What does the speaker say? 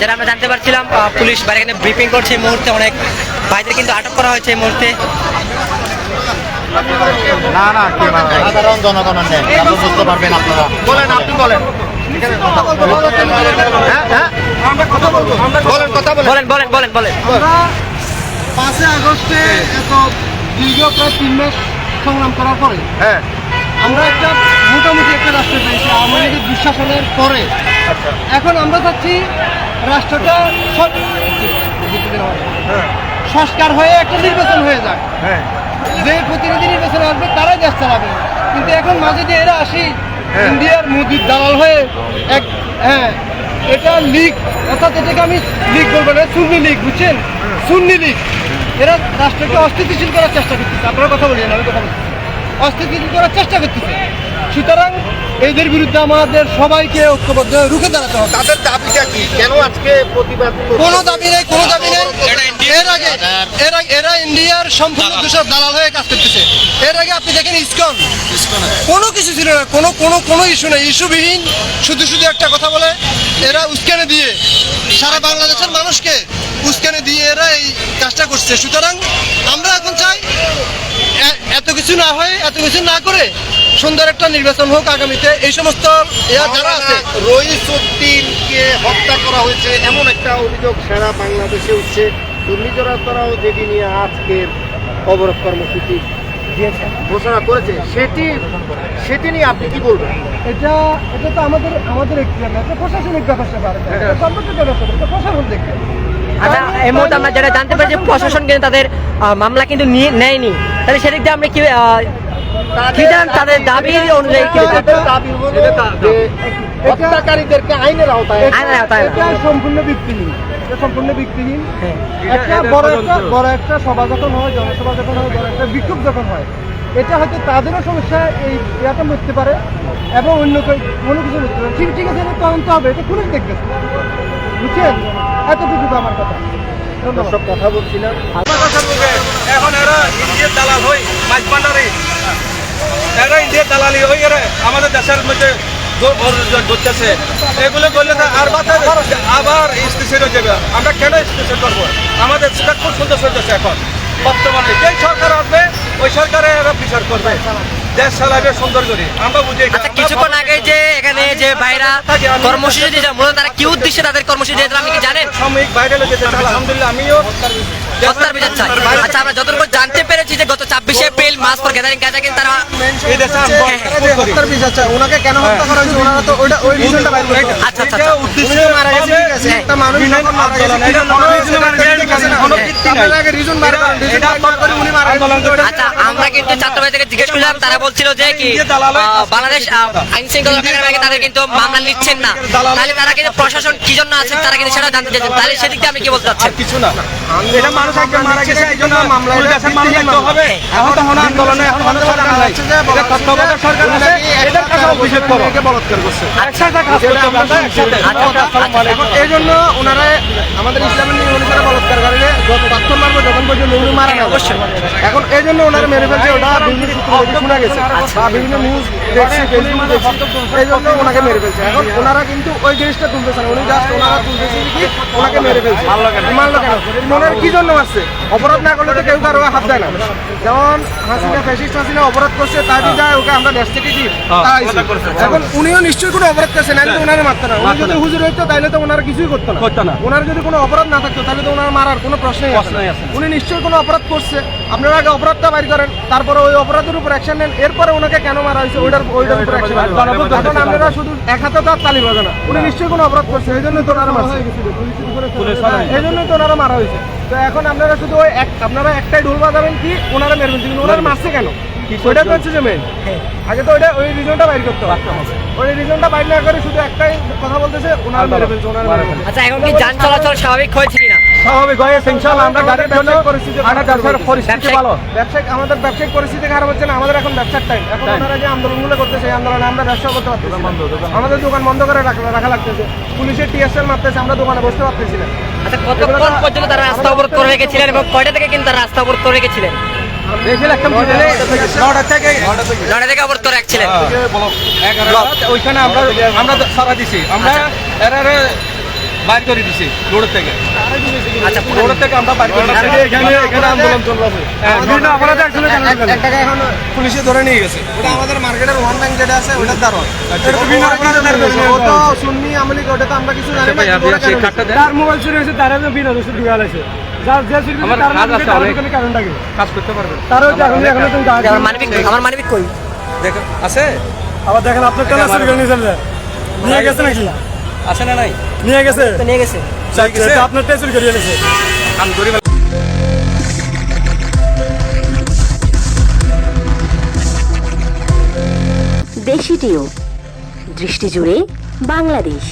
যেটা আমরা জানতে পারছিলাম পুলিশ বাইরে এখানে ব্রিফিং করছে এই মুহূর্তে অনেক ভাইদের কিন্তু আটক করা হয়েছে এই মুহূর্তে। না না সাধারণ জনগণের নেই তারপর বুঝতে পারবেন আপনারা। বলেন আপনি বলেন। হ্যাঁ হ্যাঁ। বলেন কথা বলেন। বলেন বলেন বলেন আগস্টে এত দীর্ঘ প্রায় তিন মাস সংগ্রাম করার পরে হ্যাঁ। আমরা একটা মোটামুটি একটা রাষ্ট্র পেয়েছি আওয়ামী লীগের দুঃশাসনের পরে। এখন আমরা চাচ্ছি রাষ্ট্রটা সংস্কার হয়ে একটা নির্বাচন হয়ে যাক হ্যাঁ। যে প্রতিনিধি নির্বাচনে আসবে তারাই দেশ চালাবে। কিন্তু এখন মাঝে দিয়ে এরা আসি ইন্ডিয়ার মোদির দালাল হয়ে এক হ্যাঁ এটা লীগ অর্থাৎ এটাকে আমি লীগ বলব না সুন্নি লীগ বুঝছেন? সুন্নি লীগ। এরা রাষ্ট্রকে অস্থিতিশীল করার চেষ্টা করতেছে। আপনারা কথা বলি না আমি কথা বলছি। অস্থিতিশীল করার চেষ্টা করতেছে। সুতরাং এদের বিরুদ্ধে আমাদের সবাইকে ঐক্যবদ্ধ রুখে দাঁড়াতে হবে। তাদের দাবিটা কি? কেন আজকে প্রতিবাদ? কোনো দাবি নেই কোনো দাবি নেই। এর আগে এর আগে এরা ইন্ডিয়ার সম্পূর্ণ দুশো দালাল হয়ে কাজ করতেছে। এর আগে আপনি দেখেন ইসকন। কোনো কিছু ছিল না কোনো কোনো কোনো ইস্যু নেই। ইস্যুবিহীন শুধু শুধু একটা কথা বলে এরা উস্কানে দিয়ে সারা বাংলাদেশের মানুষকে উস্কানে দিয়ে এরা এই কাজটা করছে। সুতরাং আমরা এখন চাই এত কিছু না হয়ে এত কিছু না করে সুন্দর একটা নির্বাচন হোক আগামীতে। এই সমস্ত যারা আছে। হত্যা করা হয়েছে এমন একটা অভিযোগ সারা বাংলাদেশে উঠছে। দুর্নীতিরাও যেটি নিয়ে আজকের অবরোধ কর্মসূচি ঘোষণা করেছে। সেটি সেটি নিয়ে আপনি কি বলবেন? এটা এটা তো আমাদের আমাদের প্রশাসনিক ব্যাপার স্যাপার। এটা সম্পর্কিত ব্যাপার এটা প্রশাসন দেখবে। এই মুহূর্তে আমরা যেটা জানতে পারি যে প্রশাসন কিন্তু তাদের মামলা কিন্তু নিয়ে নেয়নি। তাহলে সেদিক দিয়ে আমরা কি আহ, কি জানেন তাদের দাবি অনুযায়ী কি হত্যাকারীদেরকে আইনের আওতায় আইনের আওতায় সম্পূর্ণ ভিত্তিহীন। এটা সম্পূর্ণ ভিত্তিহীন। হ্যাঁ। একটা বড় একটা বড় একটা সভা যখন হয় জনসভা যখন হয় বড় একটা বিক্ষোভ যখন হয়। এটা হয়তো তাদেরও সমস্যা এই ইয়াটা মিটতে পারে এবং অন্য কোনো কিছু মিটতে পারে। ঠিক ঠিক আছে তদন্ত হবে এটা পুলিশ দেখবে। বুঝছেন? এতটুকু আমার কথা। দর্শক কথা বলছিলাম। এখন এরা ইন্ডিয়ার দালাল হই মাছ ভান্ডারি। এরা ইন্ডিয়ার দালালি হই এরা আমাদের দেশের মধ্যে করতেছে। এগুলো করলে আর বাতে আবার স্টেশন হয়ে যাবে। আমরা কেন স্টেশন করব? আমাদের সেটা খুব সুন্দর চলতেছে এখন। বর্তমানে যেই সরকার আসবে ওই সরকারে এরা বিচার করবে। দেশ চালাবে সুন্দর করে আমরা বুঝি আচ্ছা কিছুক্ষণ আগে যে এখানে যে ভাইরা কর্মসূচি দিয়েছে মূলত তারা কি উদ্দেশ্যে তাদের কর্মসূচি দিয়েছে আপনি কি জানেন সাময়িক বাইরে যেতে আলহামদুলিল্লাহ আমিও হত্যার বিচার চাই আচ্ছা আমরা যতটুকু জানতে পেরেছি যে গত ছাব্বিশে এপ্রিল মাস পর গ্যাদারিং কাজে কিন্তু তারা এই দেশে আমি। বক্তব্য করি। বিচার চাই ওনাকে কেন হত্যা করা হয়েছে ওনারা তো ওইটা ওই রিজনটা বাইর করতে আচ্ছা আচ্ছা আচ্ছা। উদ্দেশ্য মারা গেছে, ঠিক আছে। একটা মানুষ যখন মারা গেছে, এটা মারা গেছে। কোনো ভিত্তি নাই। এটা করে উনি মারা আচ্ছা আমরা কিন্তু ছাত্রবাড়ি থেকে জিজ্ঞেস করলাম তারা বলছিল যে কি বাংলাদেশ আইন শৃঙ্খলা তাদের কিন্তু মামলা নিচ্ছেন না। তাহলে তারা কিন্তু প্রশাসন কি জন্য আছেন তারা কিন্তু সেটা জানতে চাইছেন। তাহলে সেদিক আপনি কি বলতে চাচ্ছেন? কিছু না। এটা মানুষ একজন মারা গেছে এই জন্য মামলা। হবে। এখন তো হন আন্দোলনে এখন হন সরকার নাই। এটা তত্ত্বাবধায়ক সরকার আছে। এটার কাছে অভিযোগ করো বলৎকার করছে একসাথে কাজ করতে হবে আমরা একসাথে। আসসালামু আলাইকুম। এখন এই জন্য ওনারা আমাদের ইসলামের নিয়ম অনুসারে বলৎকার করে যে যত তথ্য মারবো যখন পর্যন্ত উনি মারা অবশ্যই। এখন এই জন্য ওনারা মেরে ফেলছে ওটা বিভিন্ন সূত্র শোনা গেছে। বা বিভিন্ন নিউজ দেখছি ফেসবুক দেখছি। এই জন্য ওনাকে মেরে ফেলছে। এখন ওনারা কিন্তু ওই জিনিসটা তুলতেছে না। উনি জাস্ট ওনারা তুলতেছে কি ওনাকে মেরে ফেলছে। মারলো কেন? মারলো কি জন্য মারছে? অপরাধ না করলে তো কেউ কারও হাত দেয় না। যেমন হাসিনা ফ্যাসিস্ট হাসিনা অপরাধ করছে তাই যায় ওকে আমরা দেশ থেকে কি এখন উনিও নিশ্চয়ই কোনো অপরাধ করছে না ওনারে মারতো না। উনি যদি হুজুর হইতো তাহলে তো ওনারা কিছুই করতো না। করতো না। ওনার যদি কোনো অপরাধ না থাকতো তাহলে তো ওনার মারার কোনো প্রশ্নই না। উনি নিশ্চয়ই কোনো অপরাধ করছে। আপনারা আগে অপরাধটা বাইর করেন তারপরে ওই অপরাধের উপর অ্যাকশন নেন। এরপরে ওনাকে কেন মারা হয়েছে? ওইটার ওইটার উপর এখন আপনারা শুধু এক হাতে তার তালি বাজে না। উনি নিশ্চয়ই কোনো অপরাধ করছে এই জন্যই তো ওনারা মারছে। এই জন্যই তো ওনারা মারা হয়েছে। তো এখন আপনারা শুধু ওই এক আপনারা একটাই ঢোল বাজাবেন কি ওনারা মেরবেন? কিন্তু ওনারা মারছে কেন? ওইটা তো হচ্ছে যে মেন আগে তো ওইটা ওই রিজনটা বাইর করতে হবে। ওই রিজনটা বাইর না করে শুধু একটাই কথা বলতেছে ওনারা মেরে ফেলছে ওনারা আচ্ছা এখন কি যান চলাচল স্বাভাবিক হয়েছে? স্বাভাবিক হয়েছে ইনশাআল্লাহ আমরা গাড়ির জন্য পরিস্থিতি আমরা পরিস্থিতি ভালো। ব্যবসায়িক আমাদের ব্যবসায়িক পরিস্থিতি খারাপ হচ্ছে না আমাদের এখন ব্যবসার টাইম এখন ওনারা যে আন্দোলনগুলো করতেছে আন্দোলনে আমরা ব্যবসা করতে পারতেছি না। আমাদের দোকান বন্ধ করে রাখা রাখা লাগতেছে। পুলিশের টিএসএল মারতেছে আমরা দোকানে বসতে পারতেছি না। আচ্ছা কতক্ষণ পর্যন্ত তারা রাস্তা অবরোধ করে রেখেছিলেন এবং কয়টা থেকে কিন্তু তারা রাস্তা অবরোধ করে রেখেছিলেন? ওইখানে আমরা আমরা সারা দিছি। আমরা এরারে বাইর করে দিছে রোড থেকে। আচ্ছা রোড থেকে আমরা বাইর করে দিছি। এখানে এখানে আন্দোলন চলছে। হ্যাঁ, বিভিন্ন অপরাধে টাকা এখন পুলিশে ধরে নিয়ে গেছে। ওটা আমাদের মার্কেটের ওয়ান ব্যাংক যেটা আছে ওটার অপরাধে ধরে নিয়ে। আমলি ওটা তো আমরা কিছু জানি না তার মোবাইল চুরি হয়েছে তার বিনা দোষে কাজ মধ্যে আছে তার অনেক। কোনো কারণটাকে কাজ করতে পারবেন তারও তো এখন এখনও তুমি কাজ। আমার মানবিক আমার মানবিক কই? দেখেন আছে? আবার দেখেন আপনার নিয়ে গেছে নাকি? আছে না নাই? নিয়ে গেছে? তো নিয়ে গেছে। আপনার করিয়ে করি দৃষ্টি জুড়ে বাংলাদেশ।